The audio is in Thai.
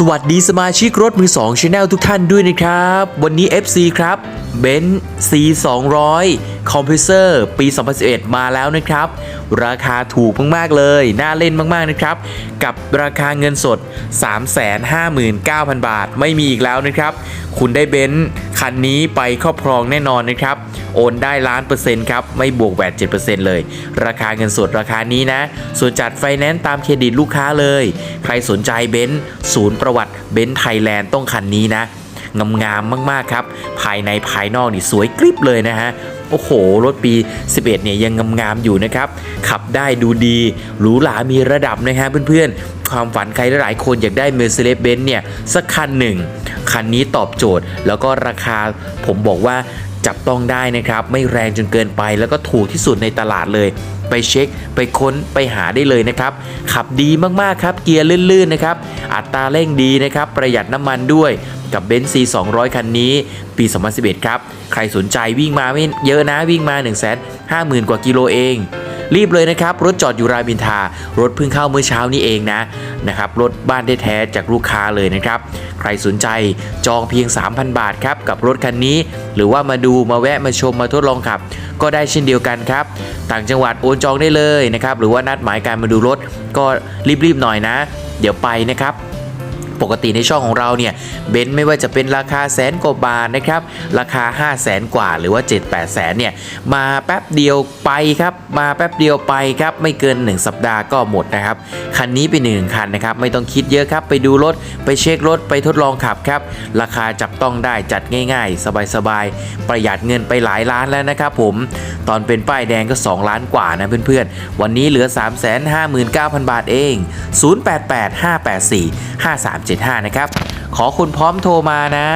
สวัสดีสมาชิกรถมือสองชาแนลทุกท่านด้วยนะครับ วันนี้ FC ครับเบนซ์ C 2 0 0คอมเพรสเซอร์ปี 2011 มาแล้วนะครับ ราคาถูกมากๆเลย น่าเล่นมากๆนะครับ กับราคาเงินสด 359,000 บาท ไม่มีอีกแล้วนะครับ คุณได้เบนซ์ คันนี้ไปครอบครองแน่นอนนะครับ โอนได้ล้านเปอร์เซ็นต์ครับ ไม่บวกแวด7%เลย ราคาเงินสดราคานี้นะ ส่วนจัดไฟแนนซ์ตามเครดิตลูกค้าเลย ใครสนใจเบนซ์ศูนย์ประวัติเบนซ์ไทยแลนด์ต้องคันนี้นะงามๆมาก ๆ ครับ ภายในภายนอกนี่สวยกริบเลยนะฮะ โอ้โห รถปี 11 เนี่ยยังงามๆอยู่นะครับ ขับได้ดูดีหรูหรามีระดับนะฮะเพื่อนๆ ความฝันใครหลายๆคนอยากได้ Mercedes-Benz เนี่ย สักคันหนึ่ง คันนี้ตอบโจทย์ แล้วก็ราคาผมบอกว่าจับต้องได้นะครับ ไม่แรงจนเกินไปแล้วก็ถูกที่สุดในตลาดเลย ไปเช็ค ไปค้นไปหาได้เลยนะครับ ขับดีมากๆครับ เกียร์ลื่นๆนะครับ อัตราเร่งดีนะครับ ประหยัดน้ำมันด้วย กับเบนซ์ C 200 คันนี้ ปี 2011 ครับ ใครสนใจวิ่งมาไม่เยอะนะวิ่งมา 1 5 0 0 0 0 กว่ากิโลเอง รีบเลยนะครับ รถจอดอยู่รามอินทา รถเพิ่งเข้าเมื่อเช้านี้เองนะนะครับรถบ้านได้แท้ๆจากลูกค้าเลยนะครับ ใครสนใจจองเพียง 3,000 บาทครับกับรถคันนี้ หรือว่ามาดูมาแวะมาชมมาทดลองขับ ก็ได้เช่นเดียวกันครับ ต่างจังหวัดโอนจองได้เลยนะครับหรือว่านัดหมายการมาดูรถก็รีบๆหน่อยนะ เดี๋ยวไปนะครับ ปกติในช่องของเราเนี่ยเบนซ์ไม่ว่าจะเป็นราคาแสนกว่าบาทนะครับราคา 5 0 0แสนกว่าหรือว่า 7 8แสนเนี่ยมาแป๊บเดียวไปครับมาแป๊บเดียวไปครับไม่เกิน 1 สัปดาห์ก็หมดนะครับคันนี้เป็นหนึ่งคันนะครับไม่ต้องคิดเยอะครับไปดูรถไปเช็ครถไปทดลองขับครับราคาจับต้องได้จัดง่ายๆ สบายๆ ประหยัดเงินไปหลายล้านแล้วนะครับผมตอนเป็นป้ายแดงก็ 2 ล้านกว่านะเพื่อนๆ วันนี้เหลือ 359,000 บาทเอง 0 8 8 5 8 4 5 3นะครับขอคุณพร้อมโทรมานะ